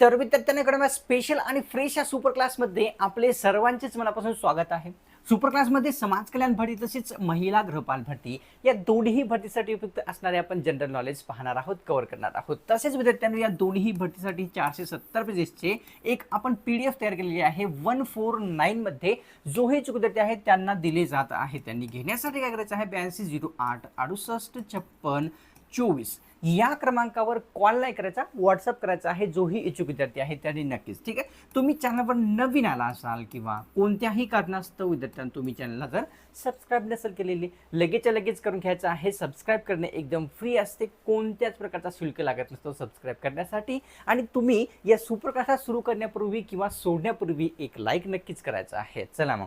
तर विद्यार्थ्यांकडे स्पेशल आणि फ्रेश या सुपर क्लासमध्ये आपले सर्वांचेच मनापासून स्वागत आहे. सुपर क्लासमध्ये समाज कल्याण भरती तसेच महिला गृहपाल भरती या दोन्ही भरतीसाठी उपयुक्त असणारे आपण जनरल नॉलेज पाहणार आहोत कव्हर करणार आहोत. तसेच विद्यार्थ्यांनी या दोन्ही भरतीसाठी चारशे सत्तर पेजेसचे एक आपण पी डी एफ तयार केलेली आहे. वन फोर नाईनमध्ये जो हे विद्यार्थी आहेत त्यांना दिले जात आहे. त्यांनी घेण्यासाठी काय करायचं आहे? ब्याऐंशी झिरो आठ अडुसष्ट छप्पन चोवीस. या क्रमांकावर कॉल नाही करायचा व्हॉट्सअप करायचा आहे जोही इच्छुक विद्यार्थी आहे त्यांनी नक्कीच. ठीक आहे? तुम्ही चॅनलवर नवीन आला असाल किंवा कोणत्याही कारणास्तव विद्यार्थ्यांना तुम्ही चॅनलला जर सबस्क्राईब नसेल केलेली लगेचच्या लगेच करून घ्यायचं आहे सबस्क्राईब करणे एकदम फ्री असते. कोणत्याच प्रकारचा शुल्क लागत नसतो सबस्क्राईब करण्यासाठी. आणि तुम्ही या सुप्रकाशात सुरू करण्यापूर्वी किंवा सोडण्यापूर्वी एक लाईक नक्कीच करायचा आहे. चला मग.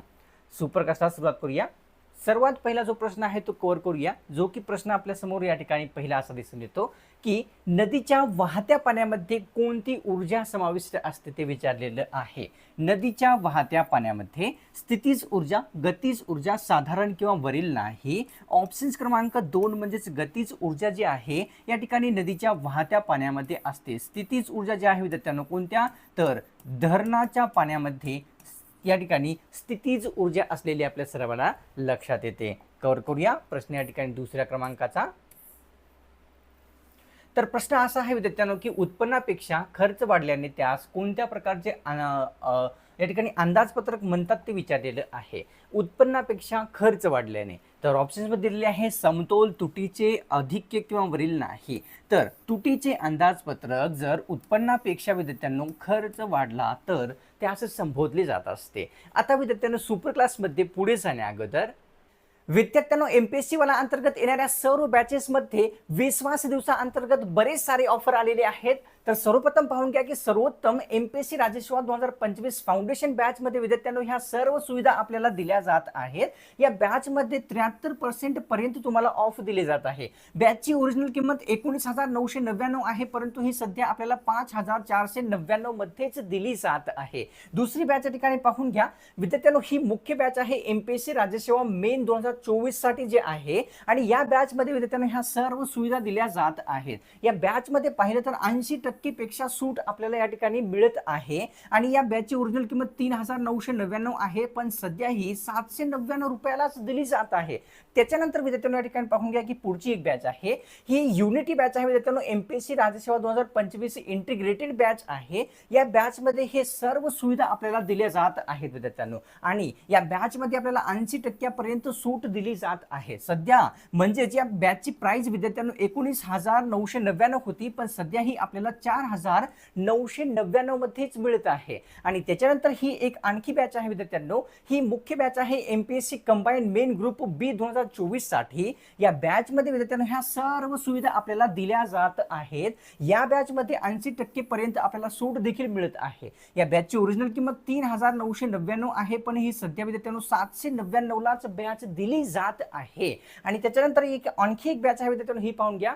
सुप्रकाशाला सुरुवात करूया. सर्वात पहिला जो प्रश्न आहे तो कव्हर करूया. जो की प्रश्न आपल्यासमोर या ठिकाणी पहिला असा दिसून येतो की नदीच्या वाहत्या पाण्यामध्ये कोणती ऊर्जा समाविष्ट असते ते विचारलेलं आहे. नदीच्या वाहत्या पाण्यामध्ये स्थितीज ऊर्जा गतीज ऊर्जा साधारण किंवा वरील नाही. ऑप्शन्स क्रमांक दोन म्हणजेच गतीज ऊर्जा जी आहे या ठिकाणी नदीच्या वाहत्या पाण्यामध्ये असते. स्थितीज ऊर्जा जी आहे विद्यार्थ्यांनो कोणत्या? तर धरणाच्या पाण्यामध्ये या ठिकाणी स्थितीज ऊर्जा असलेली आपल्या सर्वांना लक्षात येते. कव्हर करूया प्रश्न या ठिकाणी दुसऱ्या क्रमांकाचा. तर प्रश्न असा आहे विद्यार्थ्यांनो की उत्पन्नापेक्षा खर्च वाढल्याने त्यास कोणत्या प्रकारचे या ठिकाणी अंदाजपत्रक म्हणतात ते विचारलेलं आहे. उत्पन्नापेक्षा खर्च वाढल्याने. तर ऑप्शन्समध्ये दिलेले आहे समतोल तुटीचे अधिक्य किंवा वरील नाही. तर तुटीचे अंदाजपत्रक जर उत्पन्नापेक्षा विद्यार्थ्यांनो खर्च वाढला तर ते असं संबोधले जात असते. आता विद्यार्थ्यांना सुपर क्लासमध्ये पुढे जाण्या अगोदर विद्यार्थ्यांनो एम पी एस सी वाला अंतर्गत येणाऱ्या सर्व बॅचेसमध्ये विश्वास दिवसाअंतर्गत बरेच सारे ऑफर आलेले आहेत. तर सर्वप्रथम पाहून घ्या की सर्वोत्तम एम पी एस सी राजसेवा दोन हजार पंचवीस फाउंडेशन बॅचमध्ये विद्यार्थ्यांनो ह्या सर्व सुविधा आपल्याला दिल्या जात आहेत. या बॅचमध्ये त्र्याहत्तर पर्सेंट पर्यंत तुम्हाला ऑफ दिले जात आहे. बॅचची ओरिजिनल किंमत एकोणीस हजार नऊशे नव्याण्णव आहे परंतु ही सध्या आपल्याला पाच हजार चारशे नव्याण्णव मध्येच दिली जात आहे. दुसरी बॅच या ठिकाणी पाहून घ्या. विद्यार्थ्यांनो ही मुख्य बॅच आहे एम पी एस सी राज्यसेवा मेन दोन हजार चोवीससाठी जे आहे आणि या बॅच मध्ये विद्यार्थ्यांना ह्या सर्व सुविधा दिल्या जात आहेत. या बॅच मध्ये पाहिलं तर ऐंशी टक्के पेक्षा सूट आपल्याला या ठिकाणी मिळत आहे. आणि या बॅचची ओरिजिनल किंमत तीन हजार नऊशे नव्याण्णव आहे पण सध्या ही सातशे नव्याण्णव रुपयालाच दिली जात आहे. त्याच्यानंतर विद्यार्थ्यांना या ठिकाणी पाहून घ्या की पुढची एक बॅच आहे. ही युनिटी बॅच आहे विद्यार्थ्यांना एमपीएससी राज्यसेवा दोन हजार पंचवीस इंटिग्रेटेड बॅच आहे. या बॅच मध्ये हे सर्व सुविधा आपल्याला दिल्या जात आहेत विद्यार्थ्यांनो. आणि या बॅच मध्ये आपल्याला ऐंशी टक्क्यापर्यंत सूट दिली जात आहे. सध्या म्हणजेच या बॅचची प्राइस विद्यार्थ्यांना एकोणीस हजार नऊशे नव्याण्णव होती पण सध्या ही आपल्याला चार हजार नऊशे नव्याण्णव मध्येच मिळत आहे. आणि त्याच्यानंतर ही एक आणखी बॅच आहे विद्यार्थ्यांनो. ही मुख्य बॅच आहे MPSC combine main group B दोन हजार चोवीससाठी या बॅच मध्ये विद्यार्थ्यांनो ह्या सर्व सुविधा आपल्याला दिल्या जात आहेत. या बॅच मध्ये ऐंशी टक्के पर्यंत आपल्याला सूट देखील मिळत आहे. या बॅचची ओरिजिनल किंमत तीन हजार नऊशे नव्याण्णव आहे पण ही सध्या विद्यार्थ्यांनो सातशे नव्याण्णवलाच बॅच दिली जात आहे. आणि त्याच्यानंतर एक आणखी एक बॅच आहे विद्यार्थ्यांनो ही पाहून घ्या.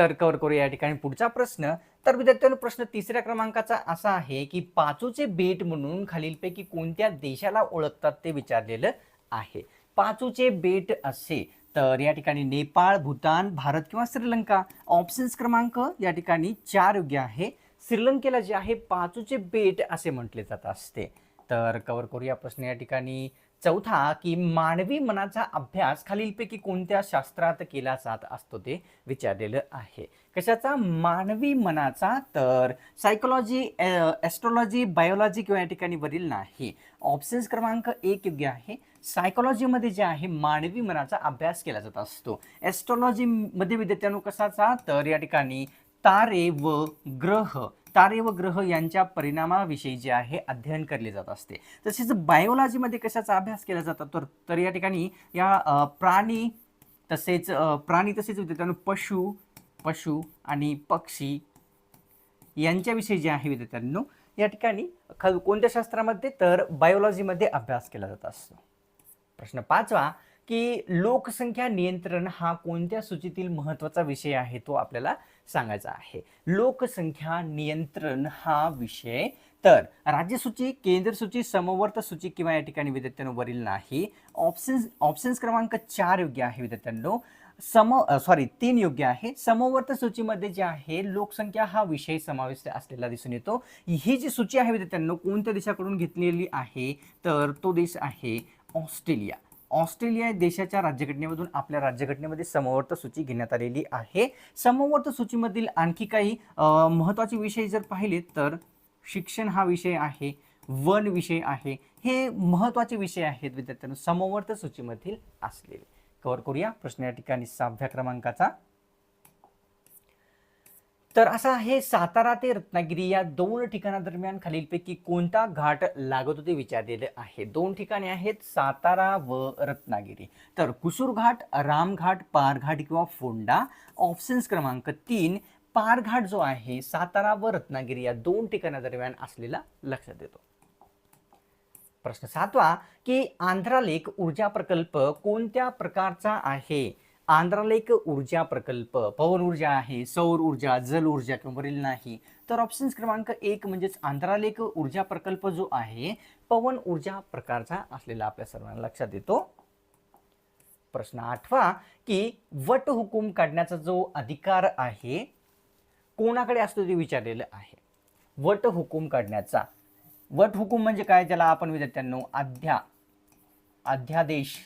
तर कव्हर करूया या ठिकाणी. पुढचा प्रश्न तर विद्यार्थ्यांनो प्रश्न तिसऱ्या क्रमांकाचा असा आहे की पाचूचे बेट म्हणून खालीलपैकी कोणत्या देशाला ओळखतात ते विचारलेलं आहे. पाचूचे बेट असे तर या ठिकाणी नेपाळ भूतान भारत किंवा श्रीलंका. ऑप्शन्स क्रमांक या ठिकाणी चार योग्य आहे. श्रीलंकेला जे आहे पाचूचे बेट असे म्हटले जात असते. तर कव्हर करूया प्रश्न या ठिकाणी. चौथा की मानवी मनाचा अभ्यास खालीलपैकी कोणत्या शास्त्रात केला जात असतो ते विचारलेलं आहे. कशाचा? मानवी मनाचा. तर सायकोलॉजी ॲस्ट्रॉलॉजी बायोलॉजी किंवा या ठिकाणी वरील नाही. ऑप्शन्स क्रमांक एक योग्य आहे. सायकोलॉजीमध्ये जे आहे मानवी मनाचा अभ्यास केला जात असतो. ॲस्ट्रॉलॉजीमध्ये विद्यार्थ्यांनो कशाचा? तर या ठिकाणी तारे व ग्रह तारे व ग्रह यांच्या परिणामाविषयी जे आहे अध्ययन केले जात असते. तसेच बायोलॉजीमध्ये कशाचा अभ्यास केला जातो? तर तर या ठिकाणी या प्राणी तसेच प्राणी तसेच विद्यार्थ्यांनो पशु पशु आणि पक्षी यांच्याविषयी जे आहे विद्यार्थ्यांनो या ठिकाणी कोणत्या शास्त्रामध्ये? तर बायोलॉजीमध्ये अभ्यास केला जात असतो. प्रश्न पाचवा की लोकसंख्या नियंत्रण हा कोणत्या सूचीतील महत्त्वाचा विषय आहे तो आपल्याला सांगायचा आहे. लोकसंख्या नियंत्रण हा विषय. तर राज्यसूची केंद्र सूची समवर्त सूची किंवा या ठिकाणी विद्यार्थ्यांनो वरील नाही. ऑप्शन्स ऑप्शन्स क्रमांक चार योग्य आहे विद्यार्थ्यांनो. सम सॉरी तीन योग्य आहे. समवर्त सूचीमध्ये जे आहे लोकसंख्या हा विषय समाविष्ट असलेला दिसून येतो. ही जी सूची आहे विद्यार्थ्यांनो कोणत्या देशाकडून घेतलेली आहे? तर तो देश आहे ऑस्ट्रेलिया. ऑस्ट्रेलिया देशाच्या राज्यघटनेमधून आपल्या राज्यघटनेमध्ये समवर्त सूची घेण्यात आलेली आहे. समवर्त सूचीमधील आणखी काही महत्त्वाचे विषय जर पाहिले तर शिक्षण हा विषय आहे वन विषय आहे. हे महत्त्वाचे विषय आहेत विद्यार्थ्यांनो समवर्त सूचीमधील असलेले. कव्हर करूया प्रश्न या ठिकाणी सहाव्या क्रमांकाचा. तर असा आहे सातारा ते रत्नागिरी या दोन ठिकाणादरम्यान खालीलपैकी कोणता घाट लागत होते विचारलेले आहे. दोन ठिकाणे आहेत सातारा व रत्नागिरी. तर कुसूर घाट रामघाट पारघाट किंवा फोंडा ऑप्शन्स क्रमांक तीन पारघाट जो आहे सातारा व रत्नागिरी या दोन ठिकाणादरम्यान असलेला लक्षात येतो. प्रश्न सातवा की आंध्रालेख ऊर्जा प्रकल्प कोणत्या प्रकारचा आहे? आंध्रालेक ऊर्जा प्रकल्प पवन ऊर्जा आहे सौर ऊर्जा जल ऊर्जा किंवा वरील नाही. तर ऑप्शन्स क्रमांक एक म्हणजेच आंध्रालेक ऊर्जा प्रकल्प जो आहे पवन ऊर्जा प्रकारचा असलेला आपल्या सर्वांना लक्षात येतो. प्रश्न आठवा की वट हुकूम काढण्याचा जो अधिकार आहे कोणाकडे असतो ते विचारलेलं आहे. वट हुकूम काढण्याचा. वट हुकूम म्हणजे काय? ज्याला आपण विद्यार्थ्यांनो अध्या अध्यादेश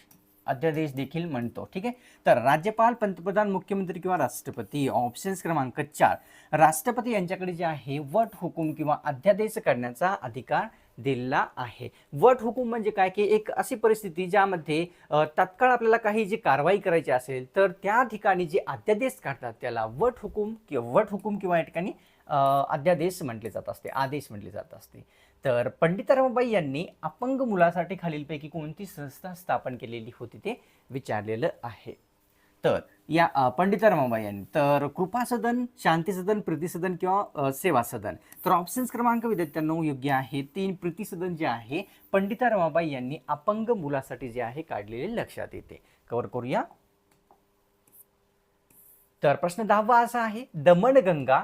अध्यादेश देखील म्हणतो ठीक आहे? तर राज्यपाल पंतप्रधान मुख्यमंत्री किंवा राष्ट्रपती ऑप्शन्स क्रमांक चार. राष्ट्रपती यांच्याकडे जे आहे वट हुकूम किंवा अध्यादेश करण्याचा अधिकार दिलेला आहे. वट हुकूम म्हणजे काय? की एक अशी परिस्थिती ज्यामध्ये तत्काळ आपल्याला काही जी कारवाई करायची असेल तर त्या ठिकाणी जे अध्यादेश काढतात त्याला वट हुकूम किंवा वट हुकूम किंवा या ठिकाणी अध्यादेश म्हटले जात असते आदेश म्हटले जात असते. तर पंडित रमाबाई यांनी अपंग मुलासाठी खालीलपैकी कोणती संस्था स्थापन केलेली होती ते विचारलेलं आहे. तर या पंडिता पंडित रमाबाई यांनी तर कृपा सदन शांती सदन प्रीती सदन किंवा सेवा सदन तर ऑप्शन्स क्रमांक विद्यार्थ्यांना योग्य आहे. तीन प्रीती सदन जे आहे पंडिता रमाबाई यांनी अपंग मुलासाठी जे आहे काढलेले लक्षात येते. कव्हर करूया. तर प्रश्न दहावा असा आहे दमणगंगा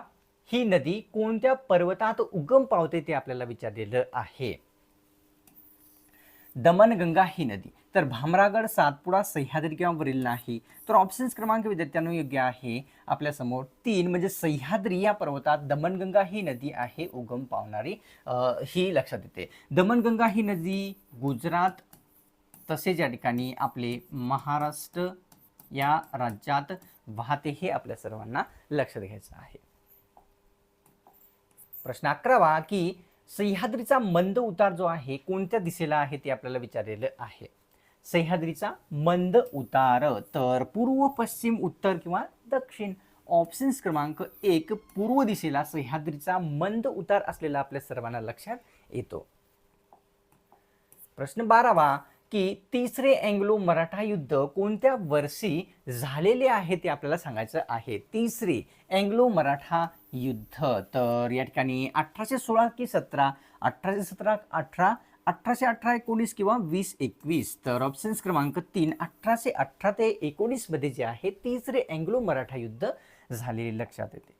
ही नदी कोणत्या पर्वतात उगम पावते ते आपल्याला विचारलेलं आहे. दमनगंगा ही नदी. तर भामरागड सातपुडा सह्याद्री किंवा वरील नाही तर ऑप्शन्स क्रमांक विद्यार्थ्यांनो योग्य आहे. आपल्यासमोर तीन म्हणजे सह्याद्री या पर्वतात दमनगंगा ही नदी आहे उगम पावणारी ही लक्षात येते. दमनगंगा ही नदी गुजरात तसेच या ठिकाणी आपले महाराष्ट्र या राज्यात वाहते हे आपल्या सर्वांना लक्षात घ्यायचं आहे. प्रश्न अकरावा की सह्याद्रीचा मंद उतार जो आहे कोणत्या दिशेला आहे ते आपल्याला विचारलेलं आहे? सह्याद्रीचा मंद उतार तर पूर्व पश्चिम उत्तर किंवा दक्षिण. ऑप्शन्स क्रमांक एक पूर्व दिशेला सह्याद्रीचा मंद उतार असलेला आपल्या सर्वांना लक्षात येतो. प्रश्न बारावा की तिसरे अँग्लो मराठा युद्ध कोणत्या वर्षी झालेले आहे ते आपल्याला सांगायचं आहे? तिसरे अँग्लो मराठा युद्ध. तर या ठिकाणी अठराशे सोळा की सतरा अठराशे सतरा अठरा अठराशे अठरा एकोणीस किंवा वीस एकवीस. तर ऑप्शन्स क्रमांक तीन अठराशे अठरा ते एकोणीसमध्ये जे आहे तिसरे अँग्लो मराठा युद्ध झालेले लक्षात येते.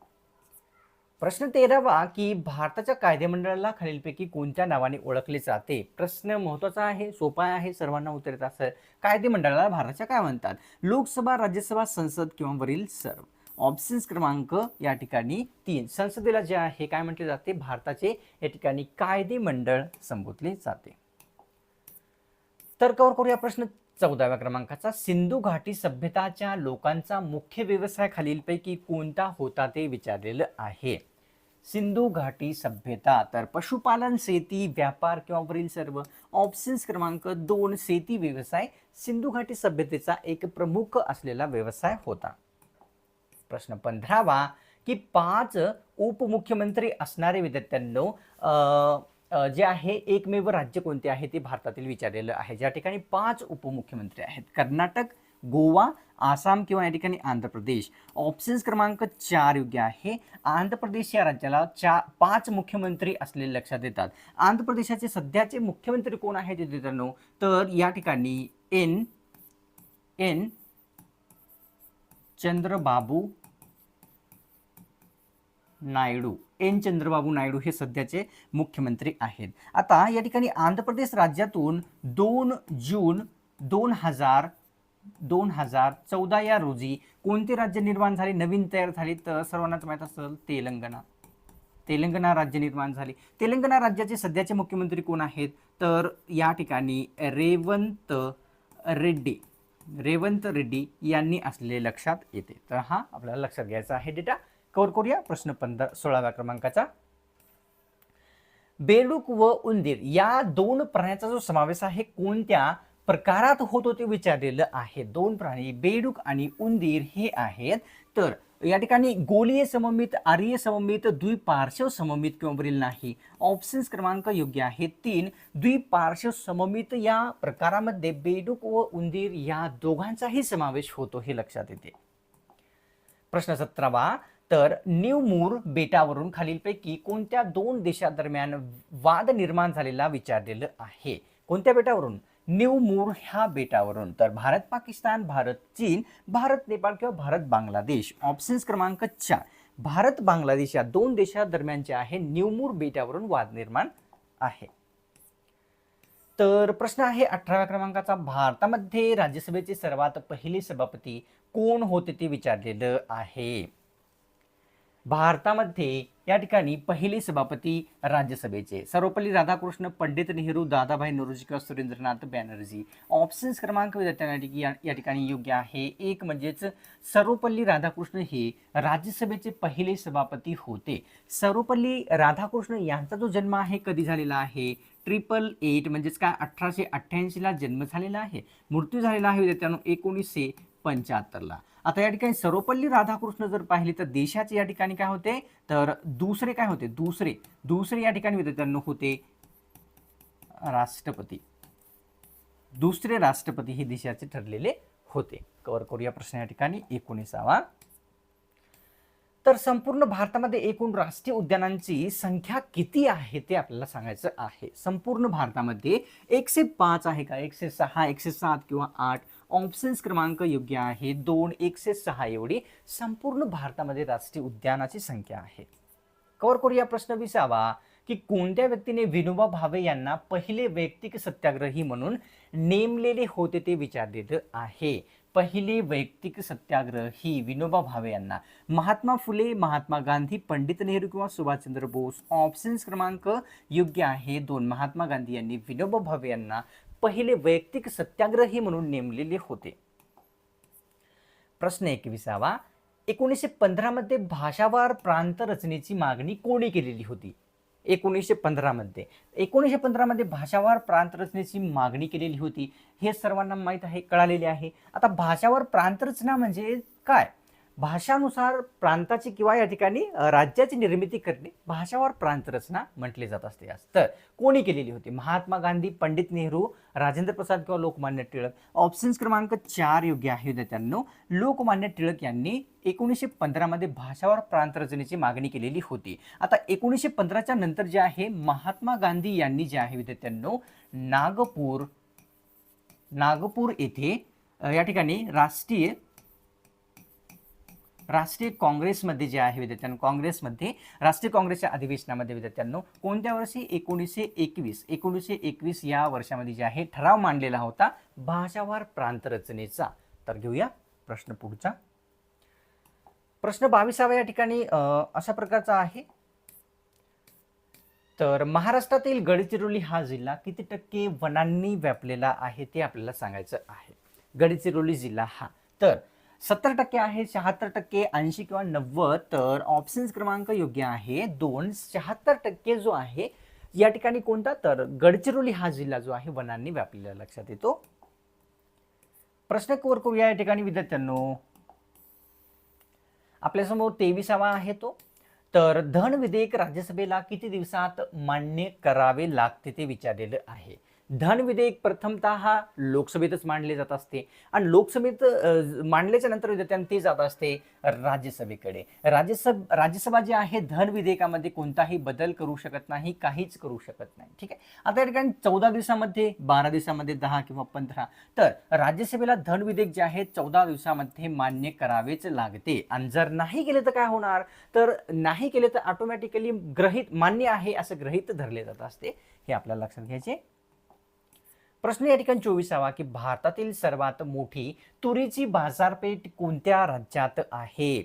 प्रश्न तेरावा की भारताच्या कायदेमंडळाला खालीलपैकी कोणत्या नावाने ओळखले जाते? प्रश्न महत्त्वाचा आहे सोपा आहे सर्वांना उत्तर येत असं कायदेमंडळाला भारताच्या काय म्हणतात? लोकसभा राज्यसभा संसद किंवा वरील सर्व. ऑप्शन्स क्रमांक या ठिकाणी तीन. संसदेला जे आहे काय म्हटले जाते? भारताचे या ठिकाणी कायदेमंडळ संबोधले जाते. तर कवर करूया प्रश्न. चौदाव्या क्रमांकाचा. सिंधू घाटी सभ्यताच्या लोकांचा मुख्य व्यवसाय खालीलपैकी कोणता होता ते विचारलेलं आहे. सिंधू घाटी सभ्यता. तर पशुपालन शेती व्यापार किंवा वरील सर्व ऑप्शन्स क्रमांक दोन शेती व्यवसाय सिंधू घाटी सभ्यतेचा एक प्रमुख असलेला व्यवसाय होता. प्रश्न पंधरावा की पाच उपमुख्यमंत्री असणारे विद्यार्थ्यांनो जे आहे एकमेव राज्य कोणते आहे ते भारतातील विचारलेलं आहे. ज्या ठिकाणी पाच उपमुख्यमंत्री आहेत. कर्नाटक गोवा आसाम किंवा या ठिकाणी आंध्र प्रदेश. ऑप्शन्स क्रमांक चार योग्य आहे. आंध्र प्रदेश या राज्याला चार पाच मुख्यमंत्री असलेले लक्षात येतात. आंध्र प्रदेशाचे सध्याचे मुख्यमंत्री कोण आहेत मित्रांनो? तर या ठिकाणी N N Chandrababu Naidu. N Chandrababu Naidu हे सध्याचे मुख्यमंत्री आहेत. आता या ठिकाणी आंध्र प्रदेश राज्यातून दोन जून दोन हजार दोन हजार चौदा या रोजी कोणते राज्य निर्माण झाले? नवीन तयार झाले तर सर्वांनाच माहीत असेल तेलंगणा. तेलंगणा राज्य निर्माण झाले. तेलंगणा राज्याचे सध्याचे मुख्यमंत्री कोण आहेत? तर या ठिकाणी रेवंत रेड्डी. रेवंत रेड्डी यांनी असलेले लक्षात येते. तर हा आपल्याला लक्षात घ्यायचा आहे डेटा. कवर करूया प्रश्न पंधरा सोळाव्या क्रमांकाचा. बेडूक व उंदीर या दोन प्राण्याचा जो समावेश आहे कोणत्या प्रकारात होतो ते विचारलेलं आहे. दोन प्राणी बेडूक आणि उंदीर हे आहेत. तर या ठिकाणी गोलीय सममित आर्य सममित द्विपार्श्व सममित किंवा वरील नाही. ऑप्शन्स क्रमांक योग्य आहे. तीन द्विपार्श्व सममित या प्रकारामध्ये बेडूक व उंदीर या दोघांचाही समावेश होतो हे लक्षात येते. प्रश्न सतरावा तर न्यूमूर बेटावरून खालीलपैकी कोणत्या दोन देशादरम्यान वाद निर्माण झालेला विचारलेलं आहे? कोणत्या बेटावरून? न्यूमूर ह्या बेटावरून. तर भारत पाकिस्तान भारत चीन भारत नेपाळ किंवा भारत बांगलादेश. ऑप्शन्स क्रमांक चार. भारत बांगलादेश या दोन देशादरम्यानचे आहे न्यूमूर बेटावरून वाद निर्माण आहे. तर प्रश्न आहे अठराव्या क्रमांकाचा. भारतामध्ये राज्यसभेचे सर्वात पहिले सभापती कोण होते ते विचारलेलं आहे. भारतामध्ये या ठिकाणी पहिले सभापती राज्यसभेचे. सर्वपल्ली राधाकृष्ण पंडित नेहरू दादाभाई नोरोजी किंवा सुरेंद्रनाथ बॅनर्जी. ऑप्शन्स क्रमांक विद्यार्थ्यांना या या ठिकाणी योग्य आहे. एक म्हणजेच सर्वपल्ली राधाकृष्ण हे राज्यसभेचे पहिले सभापती होते. सर्वपल्ली राधाकृष्ण यांचा जो जन्म आहे कधी झालेला आहे? ट्रिपल एट म्हणजेच काय? अठराशे अठ्ठ्याऐंशीला जन्म झालेला आहे. मृत्यू झालेला आहे विद्यार्थ्यांनो एकोणीसशे पंच्याहत्तरला. आता या ठिकाणी सर्वपल्ली राधाकृष्ण जर पाहिले तर देशाचे या ठिकाणी काय होते? तर दुसरे काय होते? दुसरे. दुसरे या ठिकाणी विद्यार्थ्यांनो होते राष्ट्रपती. दुसरे राष्ट्रपती हे देशाचे ठरलेले होते. कवर करूया प्रश्न या ठिकाणी. एकोणीसावा. तर संपूर्ण भारतामध्ये एकूण राष्ट्रीय उद्यानांची संख्या किती आहे ते आपल्याला सांगायचं आहे. संपूर्ण भारतामध्ये एकशे पाच आहे का? एकशे सहा एकशे सात किंवा आठ? ऑप्शन्स क्रमांक योग्य आहे. दोन एकशे सहा एवढी संपूर्ण भारतामध्ये राष्ट्रीय उद्यानाची संख्या आहे. कवर करूया प्रश्न विसावा. की कोणत्या व्यक्तीने विनोबा भावे यांना पहिले वैयक्तिक सत्याग्रही म्हणून नेमलेले होते ते विचारलेलं आहे. पहिले वैयक्तिक सत्याग्रही विनोबा भावे यांना महात्मा फुले महात्मा गांधी पंडित नेहरू किंवा सुभाषचंद्र बोस ऑप्शन्स क्रमांक योग्य आहे. दोन महात्मा गांधी यांनी विनोबा भावे यांना पहिले वैयक्तिक सत्याग्रही म्हणून नेमलेले होते. प्रश्न एकविसावा एकोणीसशे पंधरामध्ये भाषावार प्रांत रचनेची मागणी कोणी केलेली होती? एकोणीसशे पंधरामध्ये एकोणीसशे पंधरामध्ये भाषावार प्रांत रचनेची मागणी केलेली होती. हे सर्वांना माहीत आहे कळालेले आहे. आता भाषावार प्रांत रचना म्हणजे काय? भाषानुसार प्रांताची किंवा या ठिकाणी राज्याची निर्मिती करणे भाषावर प्रांतरचना म्हटली जात असते. आज तर कोणी केलेली होती? महात्मा गांधी पंडित नेहरू राजेंद्र प्रसाद किंवा लोकमान्य टिळक? ऑप्शन्स क्रमांक चार योग्य आहे विद्यार्थ्यांनो. लोकमान्य टिळक यांनी एकोणीसशे पंधरामध्ये भाषावर प्रांतरचनेची मागणी केलेली होती. आता एकोणीसशे पंधराच्या नंतर जे आहे महात्मा गांधी यांनी जे आहे विद्यार्थ्यांनो नागपूर नागपूर येथे या ठिकाणी राष्ट्रीय राष्ट्रीय काँग्रेसमध्ये जे आहे विद्यार्थ्यांनो काँग्रेसमध्ये राष्ट्रीय काँग्रेसच्या अधिवेशनामध्ये विद्यार्थ्यांनो कोणत्या वर्षी एकोणीसशे एकवीस एकोणीसशे एकवीस या वर्षामध्ये जे आहे ठराव मांडलेला होता? भाषावार प्रांत रचनेचा. तर घेऊया प्रश्न पुढचा. प्रश्न बावीसावा या ठिकाणी अशा प्रकारचा आहे. तर महाराष्ट्रातील गडचिरोली हा जिल्हा किती टक्के वनांनी व्यापलेला आहे ते आपल्याला सांगायचं आहे. गडचिरोली जिल्हा हा. तर सत्तर टक्के आहे शहात्तर टक्के ऐंशी किंवा नव्वद तर ऑप्शन्स क्रमांक योग्य आहे. दोन शहात्तर टक्के जो आहे या ठिकाणी कोणता? तर गडचिरोली हा जिल्हा जो आहे वनांनी व्यापलेला लक्षात येतो. प्रश्न कोर करूया या ठिकाणी विद्यार्थ्यांनो. आपल्यासमोर तेविसावा आहे तो. तर धन विधेयक राज्यसभेला किती दिवसात मान्य करावे लागते ते विचारलेलं आहे. धन विधेयक प्रथमतः हा लोकसभेतच मांडले जात असते आणि लोकसभेत मांडल्याच्या नंतर विद्यार्थ्यांना ते जात असते राज्यसभेकडे. राज्यसभ राज्यसभा जे आहे धन विधेयकामध्ये कोणताही बदल करू शकत नाही काहीच करू शकत नाही. ठीक आहे? आता या ठिकाणी चौदा दिवसामध्ये बारा दिवसामध्ये दहा किंवा पंधरा तर राज्यसभेला धन विधेयक जे आहे चौदा दिवसामध्ये मान्य करावेच लागते. आणि जर नाही केले तर काय होणार? तर नाही केले तर ऑटोमॅटिकली ग्रहित मान्य आहे असं ग्रहित धरले जात असते. हे आपल्याला लक्षात घ्यायचे. प्रश्न या ठिकाणी चोवीसावा की भारतातील सर्वात मोठी तुरीची बाजारपेठ कोणत्या राज्यात आहे?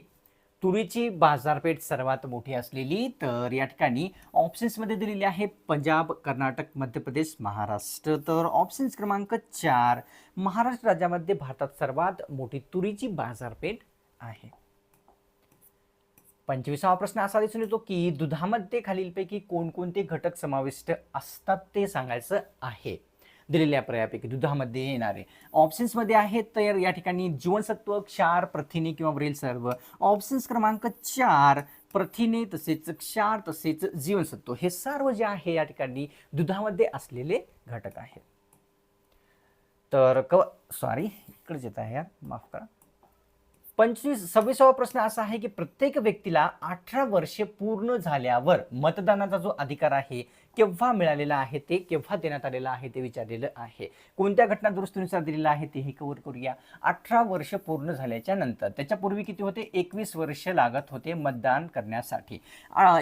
तुरीची बाजारपेठ सर्वात मोठी असलेली तर या ठिकाणी ऑप्शन्समध्ये दिलेली आहे पंजाब कर्नाटक मध्य प्रदेश महाराष्ट्र. तर ऑप्शन्स क्रमांक चार महाराष्ट्र राज्यामध्ये भारतात सर्वात मोठी तुरीची बाजारपेठ आहे. पंचवीसावा प्रश्न असा दिसून येतो की दुधामध्ये खालीलपैकी कोणकोणते घटक समाविष्ट असतात ते सांगायचं आहे. दिलेल्या पर्यायापैकी दुधामध्ये येणारे. ऑप्शन्समध्ये आहेत तर या ठिकाणी जीवनसत्व क्षार प्रथिने किंवा वरील सर्व. ऑप्शन्स क्रमांक चार प्रथिने तसेच क्षार तसेच जीवनसत्व. हे सर्व जे आहे या ठिकाणी दुधामध्ये असलेले घटक आहेत. तर क सॉरी इकडेच येत आहे यार माफ करा. पंचवीस सव्वीसावा प्रश्न असा आहे की प्रत्येक व्यक्तीला अठरा वर्षे पूर्ण झाल्यावर मतदानाचा जो अधिकार आहे केव्हा मिळालेलं आहे ते केव्हा देण्यात आलेलं आहे ते विचारलेलं आहे. कोणत्या घटना दुरुस्तीनुसार दिलेलं आहे ते हे कव्हर करूया. अठरा वर्ष पूर्ण झाल्याच्यानंतर त्याच्यापूर्वी किती होते? एकवीस वर्ष लागत होते मतदान करण्यासाठी.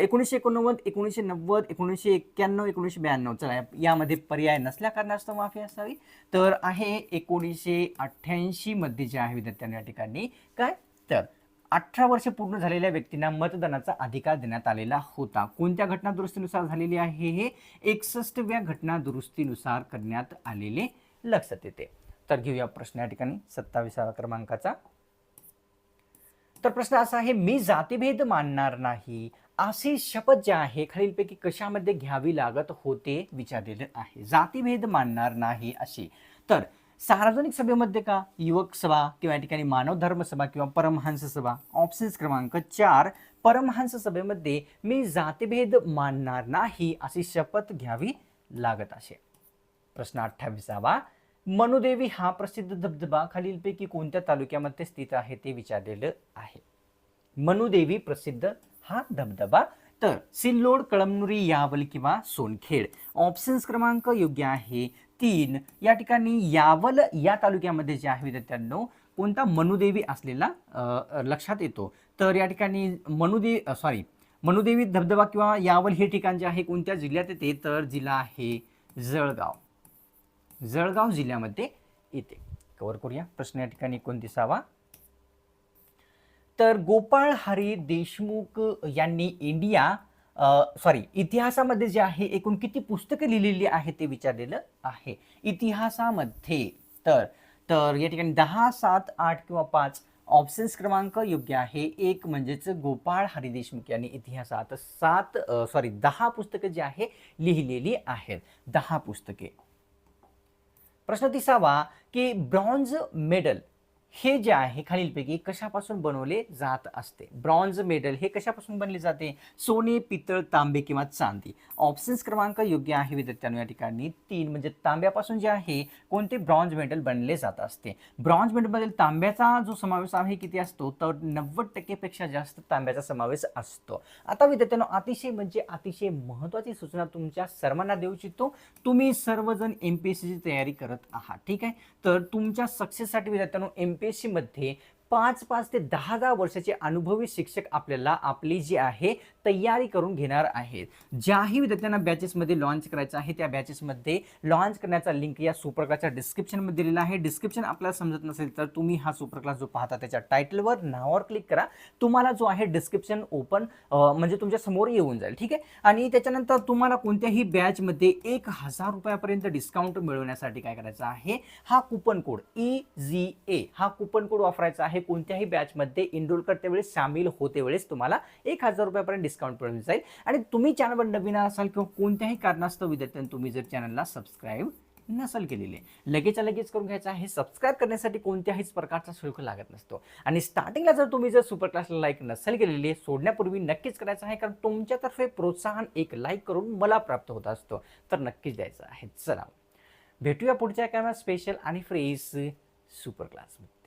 एकोणीसशे एकोणनव्वद एकोणीसशे नव्वद एकोणीसशे एक्क्याण्णव एकोणीसशे ब्याण्णव. चला यामध्ये पर्याय नसल्या कारणास्तव माफी असावी. तर आहे एकोणीसशे अठ्ठ्याऐंशी मध्ये जे आहे विद्यार्थ्यांना या ठिकाणी काय? तर अठरा वर्ष पूर्ण झालेल्या व्यक्तींना मतदानाचा अधिकार देण्यात आलेला होता. कोणत्या घटना दुरुस्तीनुसार झालेली आहे हे एकसष्टव्या घटना दुरुस्तीनुसार करण्यात आलेले लक्षात येते. तर घेऊया प्रश्न या ठिकाणी सत्तावीसाव्या क्रमांकाचा. तर प्रश्न असा आहे मी जातीभेद मानणार नाही. अशी शपथ जी आहे खालीलपैकी कशामध्ये घ्यावी लागत होते विचारलेलं आहे. जातीभेद मानणार नाही अशी तर सार्वजनिक सभेमध्ये का? युवक सभा किंवा या ठिकाणी मानव धर्म सभा किंवा परमहंस सभा? ऑप्शन्स क्रमांक चार परमहंस सभेमध्ये मी जातीभेद मानणार नाही अशी शपथ घ्यावी लागत असे. प्रश्न अठ्ठावीसावा मनुदेवी हा प्रसिद्ध धबधबा खालीलपैकी कोणत्या तालुक्यामध्ये स्थित आहे ते विचारलेलं आहे. मनुदेवी प्रसिद्ध हा धबधबा. तर सिल्लोड कळमनुरी यावल किंवा सोनखेड. ऑप्शन्स क्रमांक योग्य आहे. तीन या ठिकाणी यावल या तालुक्यामध्ये जे आहे विद्यार्थ्यांनो कोणता मनुदेवी असलेला लक्षात येतो. तर या ठिकाणी मनुदेवी सॉरी मनुदेवी धबधबा किंवा यावल हे ठिकाण जे आहे कोणत्या जिल्ह्यात येते? तर जिल्हा आहे जळगाव. जळगाव जिल्ह्यामध्ये येते. कवर करूया. प्रश्न या ठिकाणी एकोणतीसावा. तर गोपाळ हरी देशमुख यांनी इंडिया सॉरी इतिहासामध्ये जे आहे एकूण किती पुस्तकं लिहिलेली आहेत ते विचारलेलं आहे. इतिहासामध्ये तर तर या ठिकाणी दहा सात आठ किंवा पाच ऑप्शन्स क्रमांक योग्य आहे. एक म्हणजेच गोपाळ हरिदेशमुख यांनी इतिहासात सात सॉरी दहा पुस्तकं जी आहे लिहिलेली आहेत. दहा पुस्तके. प्रश्न तिसावा की ब्रॉन्झ मेडल हे जे आहे खालीलपैकी कशापासून बनवले जात असते? ब्रॉन्झ मेडल हे कशापासून बनले जाते? सोने पितळ तांबे किंवा चांदी? ऑप्शन्स क्रमांक योग्य आहे विद्यार्थ्यांनो या ठिकाणी. तीन म्हणजे तांब्यापासून जे आहे कोणते ब्रॉन्झ मेडल बनले जात असते? ब्रॉन्झ मेडलमध्ये तांब्याचा जो समावेश आहे किती असतो? तर नव्वद टक्केपेक्षा जास्त तांब्याचा समावेश असतो. आता विद्यार्थ्यांनो अतिशय म्हणजे अतिशय महत्त्वाची सूचना तुमच्या सर्वांना देऊ इच्छितो. तुम्ही सर्वजण एम पी एस सीची तयारी करत आहात ठीक आहे? तर तुमच्या सक्सेससाठी विद्यार्थ्यांनो एम पी एस सीमध्ये पाच पाच ते दहा दहा वर्षाचे अनुभवी शिक्षक आपल्याला आपली जी आहे तयारी करून घेणार आहेत. ज्याही विद्यार्थ्यांना बॅचेसमध्ये लॉन्च करायचं आहे त्या बॅचेसमध्ये लॉन्च करण्याचा लिंक या सुपर क्लासच्या डिस्क्रिप्शनमध्ये दिलेला आहे. डिस्क्रिप्शन आपल्याला समजत नसेल तर तुम्ही हा सुपर क्लास जो पाहता त्याच्या टायटलवर नावावर क्लिक करा. तुम्हाला जो आहे डिस्क्रिप्शन ओपन म्हणजे तुमच्यासमोर येऊन जाईल. ठीक आहे? आणि त्याच्यानंतर तुम्हाला कोणत्याही बॅचमध्ये एक हजार रुपयापर्यंत डिस्काउंट मिळवण्यासाठी काय करायचं आहे? हा coupon code E G A हा कुपन कोड वापरायचा आहे. कोणत्याही बॅचमध्ये इनरोल करते वेळेस सामील होते वेळेस तुम्हाला एक हजार रुपयापर्यंत डिस्काउंट मिळून जाईल. आणि तुम्ही चॅनलवर नवीन असाल किंवा कोणत्याही कारणास्तव विद्यार्थ्यांनी तुम्ही जर चॅनलला सबस्क्राईब केलेली केलेले लगेच लगेच करून घ्यायचं आहे. सबस्क्राईब करण्यासाठी कोणत्याहीच प्रकारचा शुल्क लागत नसतो. आणि स्टार्टिंगला जर तुम्ही जर सुपर क्लासला लाईक नसेल केलेली सोडण्यापूर्वी नक्कीच करायचं आहे. कारण तुमच्यातर्फे प्रोत्साहन एक लाईक करून मला प्राप्त होत असतो. तर नक्कीच द्यायचं आहे. चला भेटूया पुढच्या कॅमेरा स्पेशल आणि फ्रेश सुपर क्लासमध्ये